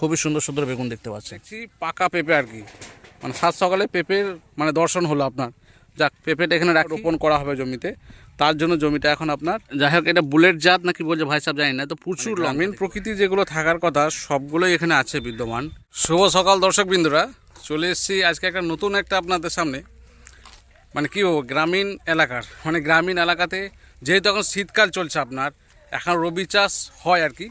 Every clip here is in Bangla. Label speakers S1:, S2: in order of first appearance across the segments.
S1: খুবই সুন্দর সুন্দর বেগুন দেখতে পাচ্ছি। পাকা পেঁপে আর কি। মানে সাত সকালে পেঁপের মানে দর্শন হলো আপনার। যাক পেঁপেটা এখানে রোপণ করা হবে জমিতে। তার জন্য জমিটা এখন আপনার যাই হোক এটা বুলেট জাত নাকি বলছে ভাই সাহেব জানি না তো প্রচুর গ্রামীণ প্রকৃতি যেগুলো থাকার কথা সবগুলোই এখানে আছে বিদ্যমান। শুভ সকাল দর্শক বিন্দুরা। চলে এসেছি আজকে একটা নতুন একটা আপনাদের সামনে। মানে কী বলব গ্রামীণ এলাকার। মানে গ্রামীণ এলাকাতে যেহেতু এখন শীতকাল চলছে আপনার এখন রবি চাষ হয় আর কি।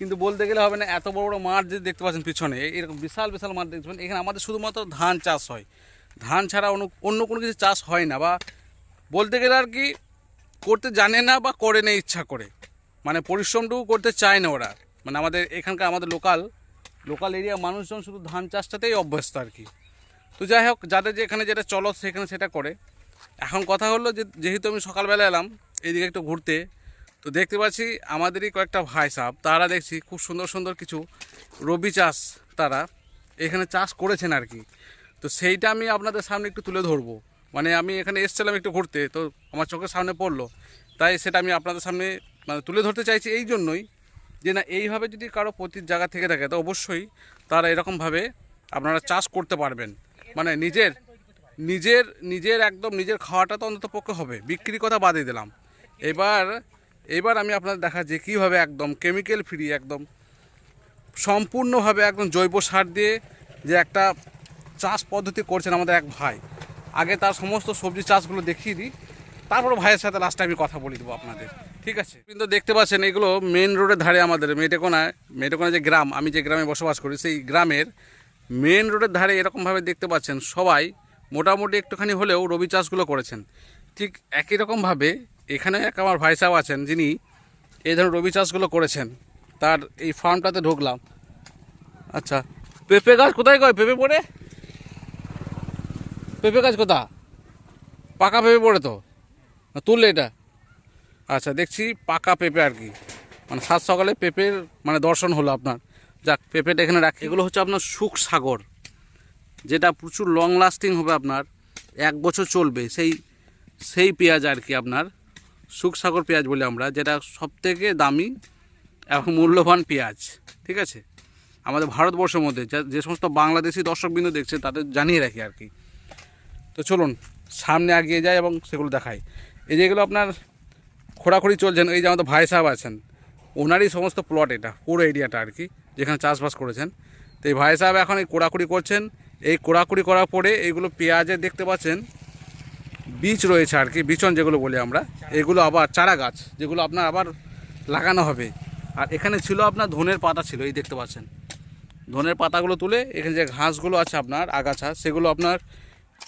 S1: কিন্তু বলতে গেলে হবে না, এত বড় বড় মাঠ যে দেখতে পাচ্ছেন পিছনে এরকম বিশাল বিশাল মাঠ দেখতে পাচ্ছেন। এখানে আমাদের শুধুমাত্র ধান চাষ হয়। ধান ছাড়া অন্য অন্য কোনো কিছু চাষ হয় না, বা বলতে গেলে আর কি করতে জানে না বা করে না ইচ্ছা করে। মানে পরিশ্রমটুকু করতে চায় না ওরা। মানে আমাদের এখানকার আমাদের লোকাল লোকাল এরিয়া মানুষজন শুধু ধান চাষটাতেই অভ্যস্ত আর কি। তো যাই হোক, যাদের যেখানে যেটা চলো সেখানে সেটা করে। এখন কথা হলো যে, যেহেতু আমি সকালবেলা এলাম এইদিকে একটু ঘুরতে তো দেখতে পাচ্ছি আমাদেরই কয়েকটা ভাই সাহেব, তারা দেখছি খুব সুন্দর সুন্দর কিছু রবি চাষ তারা এখানে চাষ করেছেন আর কি। তো সেইটা আমি আপনাদের সামনে একটু তুলে ধরবো। মানে আমি এখানে এসেছিলাম একটু ঘুরতে, তো আমার চোখের সামনে পড়ল। তাই সেটা আমি আপনাদের সামনে মানে তুলে ধরতে চাইছি এই জন্যই যে না, এইভাবে যদি কারও প্রতি জায়গা থেকে থাকে, তো অবশ্যই তারা এরকমভাবে আপনারা চাষ করতে পারবেন। মানে নিজের নিজের নিজের একদম নিজের খাওয়াটা তো অন্তত পক্ষে হবে। বিক্রি কথা বাদই দিলাম। এবার এবার আমি আপনাদের দেখা যে কীভাবে একদম কেমিক্যাল ফ্রি একদম সম্পূর্ণভাবে একদম জৈব সার দিয়ে যে একটা চাষ পদ্ধতি করছেন আমাদের এক ভাই। আগে তার সমস্ত সবজি চাষগুলো দেখিয়ে দিই, তারপর ভাইয়ের সাথে লাস্টে আমি কথা বলে দেবো আপনাদের, ঠিক আছে? কিন্তু দেখতে পাচ্ছেন এগুলো মেন রোডের ধারে আমাদের, মেটেকোনায় মেটেকোনা যে গ্রাম, আমি যে গ্রামে বসবাস করি, সেই গ্রামের মেন রোডের ধারে এরকমভাবে দেখতে পাচ্ছেন সবাই মোটামুটি একটুখানি হলেও রবি চাষগুলো করেছেন। ঠিক একই রকমভাবে এখানে এক আমার ভাই সাহেব আছেন, যিনি এই ধরনের রবি চাষগুলো করেছেন। তার এই ফার্মটাতে ঢুকলাম। আচ্ছা পেঁপে গাছ কোথায় কয় পেঁপে পড়ে? পেঁপে গাছ কোথা পাকা পেঁপে পড়ে তো? তুললে এটা? আচ্ছা দেখছি পাকা পেঁপে আর কি। মানে সাত সকালে পেঁপের মানে দর্শন হলো আপনার। যাক, পেঁপেটা এখানে রাখি। এগুলো হচ্ছে আপনার সুখ সাগর, যেটা প্রচুর লং লাস্টিং হবে আপনার। এক বছর চলবে। সেই সেই পেঁয়াজ আর কি আপনার। সুখ সাগর পেঁয়াজ বলি আমরা, যেটা সবথেকে দামি এবং মূল্যবান পেঁয়াজ, ঠিক আছে? আমাদের ভারতবর্ষের মধ্যে যা- সমস্ত বাংলাদেশি দর্শকবৃন্দ দেখছে, তাদের জানিয়ে রাখি আর কি। তো চলুন, সামনে এগিয়ে যাই এবং সেগুলো দেখাই। এই যেগুলো আপনার খোঁড়াখড়ি চলছেন এই যে আমাদের ভাই সাহেব আছেন, ওনারই সমস্ত প্লট এটা, পুরো এরিয়াটা আর কি, যেখানে চাষবাস করেছেন। তো এই ভাই সাহেব এখন এই কোড়াকুড়ি করছেন, এই কোড়াকুড়ি করার পরে এইগুলো পেঁয়াজে দেখতে পাচ্ছেন বীজ রয়েছে আর কি, বিচন যেগুলো বলি আমরা, এগুলো আবার চারা গাছ, যেগুলো আপনার আবার লাগানো হবে। আর এখানে ছিল আপনার ধনের পাতা ছিল, এই দেখতে পাচ্ছেন। ধনের পাতাগুলো তুলে এখানে যে ঘাসগুলো আছে আপনার, আগাছা, সেগুলো আপনার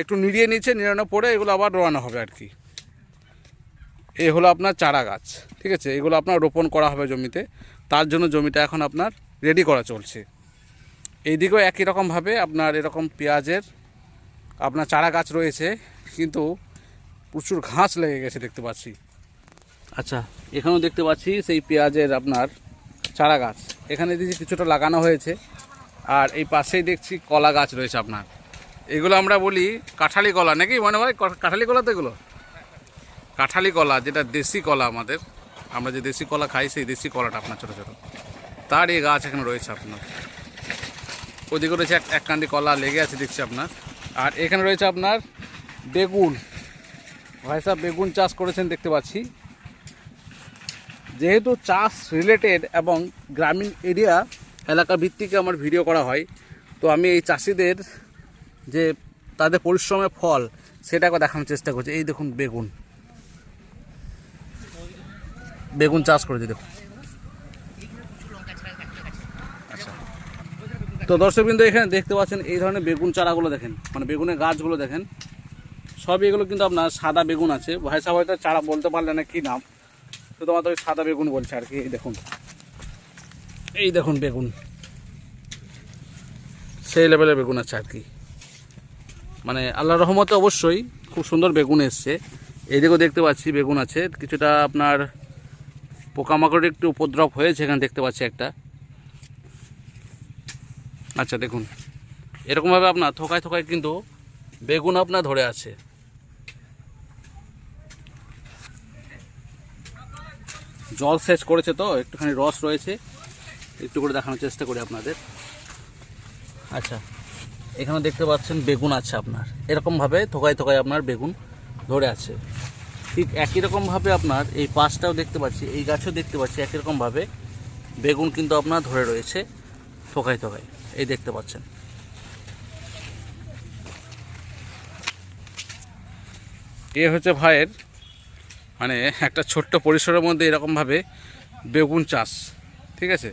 S1: একটু নিড়িয়ে নিচ্ছে নিড়ানোর পরে এগুলো আবার রোয়ানো হবে আর কি। এই হলো আপনার চারা গাছ, ঠিক আছে? এগুলো আপনার রোপণ করা হবে জমিতে, তার জন্য জমিটা এখন আপনার রেডি করা চলছে। এইদিকেও একই রকমভাবে আপনার এরকম পেঁয়াজের আপনার চারা গাছ রয়েছে, কিন্তু প্রচুর ঘাস লেগে গেছে দেখতে পাচ্ছি। আচ্ছা। এখানেও দেখতে পাচ্ছি সেই পেঁয়াজের আপনার চারা গাছ। এখানে দেখছি কিছুটা লাগানো হয়েছে। আর এই পাশেই দেখছি কলা গাছ রয়েছে আপনার। এগুলো আমরা বলি কাঁঠালি কলা নাকি? মনে হয় ক- কাঁঠালি কলা তো এগুলো? কাঁঠালি কলা যেটা দেশি কলা আমাদের। আমরা যে দেশি কলা খাই সেই দেশি কলাটা আপনার ছোটো ছোটো। তার এই গাছ এখানে রয়েছে আপনার। ওদিকে রয়েছে এক এক কান্দি কলা লেগে আছে দেখছি আপনার। আর এখানে রয়েছে আপনার বেগুন। ভাই সাহেব, বেগুন চাষ করেছেন, দেখতে পাচ্ছি। যেহেতু চাষ রিলেটেড এবং গ্রামীণ এরিয়া এলাকা ভিত্তিকে আমার ভিডিও করা হয়, তো আমি এই চাষিদের যে তাদের পরিশ্রমের ফল, সেটাকে দেখানোর চেষ্টা করছি। এই দেখুন বেগুন। বেগুন চাষ করেছে, দেখুন। আচ্ছা। তো দর্শকবৃন্দ, এখানে দেখতে পাচ্ছেন এই ধরনের বেগুন চারাগুলো দেখেন মানে বেগুনের গাছগুলো দেখেন। সব এগুলো কিন্তু আপনার সাদা বেগুন আছে। ভাই সাহেব হয়তো চারা বলতে পারলে না কি নাম? শুধুমাত্র সাদা বেগুন বলছে আর কি, এই দেখুন। এই দেখুন বেগুন। সেই লেভেলের বেগুন আছে আর কি। মানে আল্লাহ রহমতে অবশ্যই খুব সুন্দর বেগুন এসছে। এইদিকেও দেখতে পাচ্ছি বেগুন আছে। কিছুটা আপনার পোকামাকড়ের একটু উপদ্রব হয়েছে এখানে দেখতে পাচ্ছি একটা। আচ্ছা দেখুন। এরকমভাবে আপনার থোকায় থোকায় কিন্তু বেগুন আপনার ধরে আছে। জল সেচ করেছে তো, একটুখানি রস রয়েছে। একটু করে দেখানোর চেষ্টা করি আপনাদের। আচ্ছা এখানে দেখতে পাচ্ছেন বেগুন আছে আপনার। এরকমভাবে থোকায় থোকায় আপনার বেগুন ধরে আছে। ঠিক একই রকমভাবে আপনার এই পাশটাও দেখতে পাচ্ছি, এই গাছও দেখতে পাচ্ছি একই রকমভাবে বেগুন কিন্তু আপনার ধরে রয়েছে থোকায় থোকায়। এই দেখতে পাচ্ছেন। এ হচ্ছে ভাইয়ের মানে একটা ছোট্ট পরিসরের মধ্যে এরকমভাবে বেগুন চাষ, ঠিক আছে?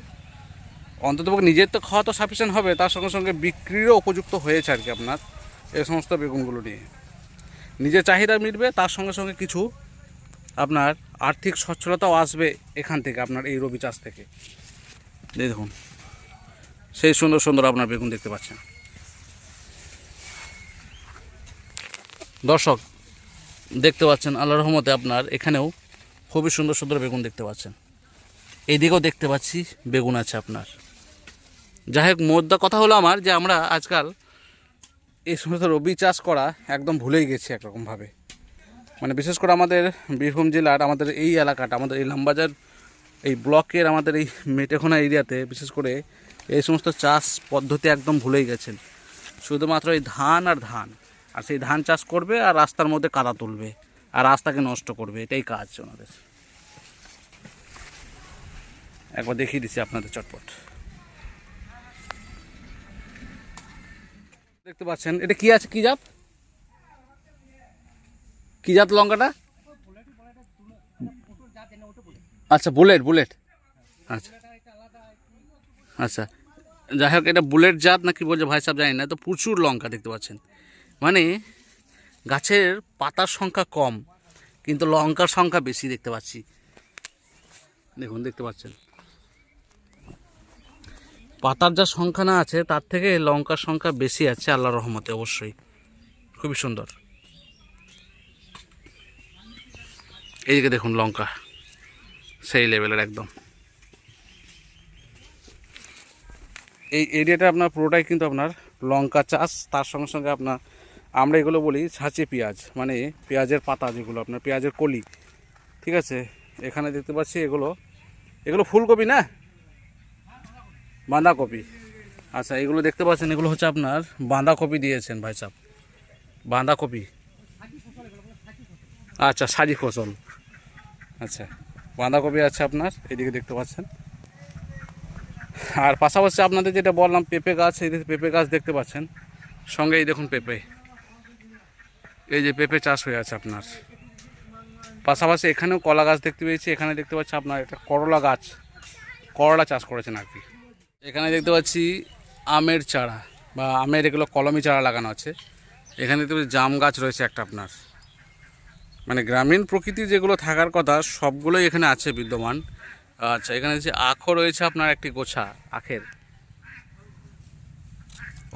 S1: অন্তত নিজের তো খাওয়া তো সাফিসিয়েন্ট হবে, তার সঙ্গে সঙ্গে বিক্রিরও উপযুক্ত হয়েছে আর কি আপনার এই সমস্ত বেগুনগুলো নিয়ে। নিজের চাহিদা মিটবে, তার সঙ্গে সঙ্গে কিছু আপনার আর্থিক সচ্ছলতাও আসবে এখান থেকে আপনার এই রবি চাষ থেকে। এই দেখুন, সেই সুন্দর সুন্দর আপনার বেগুন দেখতে পাচ্ছেন। দর্শক দেখতে পাচ্ছেন আল্লাহ রহমতে আপনার এখানেও খুবই সুন্দর সুন্দর বেগুন দেখতে পাচ্ছেন। এইদিকেও দেখতে পাচ্ছি বেগুন আছে আপনার। যাই হোক, মোদ্দা কথা হলো আমার যে আমরা আজকাল এই সমস্ত রবি চাষ করা একদম ভুলেই গেছি একরকমভাবে। মানে বিশেষ করে আমাদের বীরভূম জেলার, আমাদের এই এলাকাটা, আমাদের এই লামবাজার, এই ব্লকের, আমাদের এই মেটেখোনা এরিয়াতে বিশেষ করে এই সমস্ত চাষ পদ্ধতি একদম ভুলেই গেছেন। শুধুমাত্র এই ধান আর ধান। আর সেই ধান চাষ করবে আর রাস্তার মধ্যে কাদা তুলবে আর রাস্তাকে নষ্ট করবে, এটাই কাজ ওনাদের। একবার দেখিয়ে দিচ্ছি আপনাদের চটপট। দেখতে পাচ্ছেন, এটা কি আছে, কি জাত? কি জাত লঙ্কাটা? আচ্ছা বুলেট বুলেট। আচ্ছা আচ্ছা। যাই হোক, এটা বুলেট জাত নাকি বলছে, ভাই সাহেব জানি না তো প্রচুর লঙ্কা দেখতে পাচ্ছেন। মানে গাছের পাতার সংখ্যা কম, কিন্তু লঙ্কার সংখ্যা বেশি দেখতে পাচ্ছি। দেখুন, দেখতে পাচ্ছেন। পাতার যা সংখ্যা না আছে, তার থেকে লঙ্কার সংখ্যা বেশি আছে আল্লাহ রহমতে, অবশ্যই। খুবই সুন্দর। এইদিকে দেখুন, লঙ্কা। সেই লেভেলের একদম। এই এরিয়াটা আপনার পুরোটাই কিন্তু আপনার লঙ্কা চাষ, তার সঙ্গে সঙ্গে আপনার আমরা এগুলো বলি ছাঁচে পেঁয়াজ মানে পেঁয়াজের পাতা যেগুলো আপনার, পেঁয়াজের কলি, ঠিক আছে? এখানে দেখতে পাচ্ছি এগুলো এগুলো ফুলকপি না? বাঁধাকপি। আচ্ছা এগুলো দেখতে পাচ্ছেন, এগুলো হচ্ছে আপনার বাঁধাকপি দিয়েছেন ভাই সাহেব বাঁধাকপি। আচ্ছা সাজি ফসল। আচ্ছা বাঁধাকপি আছে আপনার, এদিকে দেখতে পাচ্ছেন। আর পাশাপাশি আপনাদের যেটা বললাম, পেঁপে গাছ, এই পেঁপে গাছ দেখতে পাচ্ছেন সঙ্গে এই দেখুন পেঁপে। এই যে পেঁপে চাষ হয়ে আছে আপনার। পাশাপাশি এখানেও কলা গাছ দেখতে পেয়েছি, এখানে দেখতে পাচ্ছি আপনার একটা করলা গাছ। করলা চাষ করেছেন আর কি। এখানে দেখতে পাচ্ছি আমের চারা বা আমের এগুলো কলমি চারা লাগানো আছে। এখানে দেখতে পাচ্ছি জাম গাছ রয়েছে একটা আপনার। মানে গ্রামীণ প্রকৃতি যেগুলো থাকার কথা সবগুলোই এখানে আছে বিদ্যমান। আচ্ছা এখানে যে আখও রয়েছে আপনার একটি গোছা, আখের।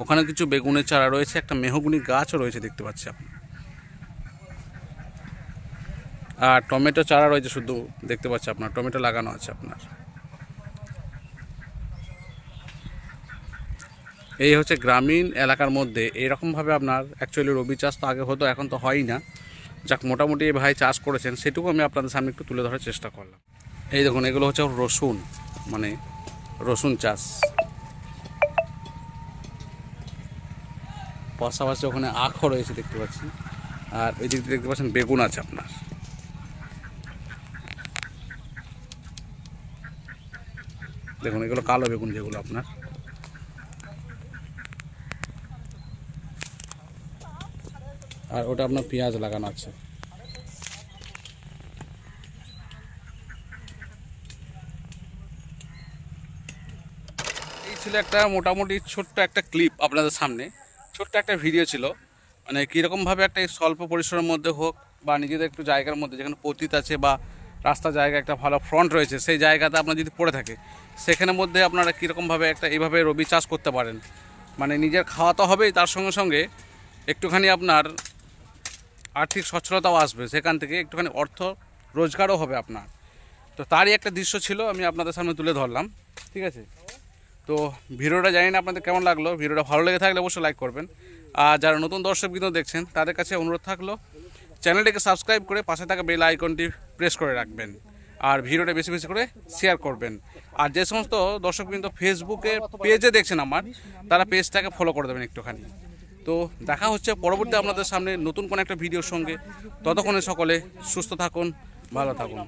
S1: ওখানে কিছু বেগুনের চারা রয়েছে, একটা মেহগুনি গাছও রয়েছে দেখতে পাচ্ছি আপনি আর টমেটো চারা রয়েছে শুধু দেখতে পাচ্ছি আপনার, টমেটো লাগানো আছে আপনার। এই হচ্ছে গ্রামীণ এলাকার মধ্যে এরকমভাবে আপনার অ্যাকচুয়ালি রবি চাষ তো আগে হতো, এখন তো হয়ই না। যাক, মোটামুটি ভাই চাষ করেছেন, সেটুকু আমি আপনাদের সামনে একটু তুলে ধরার চেষ্টা করলাম। এই দেখুন, এগুলো হচ্ছে রসুন মানে রসুন চাষ। পাশাপাশি ওখানে আখও রয়েছে দেখতে পাচ্ছি। আর ওই দিক দেখতে পাচ্ছেন বেগুন আছে আপনার। দেখুন, এগুলো কালো বেগুন যেগুলো আপনার। আর ওটা আপনার পেঁয়াজ লাগানো আছে। এই ছিল একটা মোটামুটি ছোট্ট একটা ক্লিপ আপনাদের সামনে। ছোট্ট একটা ভিডিও ছিল। মানে কীরকমভাবে একটা স্বল্প পরিসরের মধ্যে হোক বা নিজেদের একটু জায়গার মধ্যে যেখানে পতিত আছে বা রাস্তা জায়গা, একটা ভালো ফ্রন্ট রয়েছে, সেই জায়গাতে আপনার যদি পড়ে থাকে সেখানের মধ্যে আপনারা কীরকমভাবে একটা এইভাবে রবি চাষ করতে পারেন? মানে নিজের খাওয়া তো হবেই, তার সঙ্গে সঙ্গে একটুখানি আপনার আর্থিক সচ্ছলতাও আসবে, সেখান থেকে একটুখানি অর্থ রোজগারও হবে আপনার। তো তারই একটা দৃশ্য ছিল, আমি আপনাদের সামনে তুলে ধরলাম, ঠিক আছে? তো ভিডিওটা জানি না আপনাদের কেমন লাগল, ভিডিওটা ভালো লেগে থাকলে অবশ্যই লাইক করবেন। আর যারা নতুন দর্শক কিন্তু দেখছেন, তাদের কাছে অনুরোধ থাকল চ্যানেলটিকে সাবস্ক্রাইব করে পাশে থাকা বেল আইকনটি প্রেস করে রাখবেন আর ভিডিওটা বেশি বেশি করে শেয়ার করবেন। আর যে সমস্ত দর্শক কিন্তু ফেসবুকে পেজে দেখছেন আমার, তারা পেজটাকে ফলো করে দেবেন একটুখানি। তো দেখা হচ্ছে পরবর্তী আপনাদের সামনে নতুন কোনো একটা ভিডিওর সঙ্গে। ততক্ষণে সকলে সুস্থ থাকুন, ভালো থাকুন।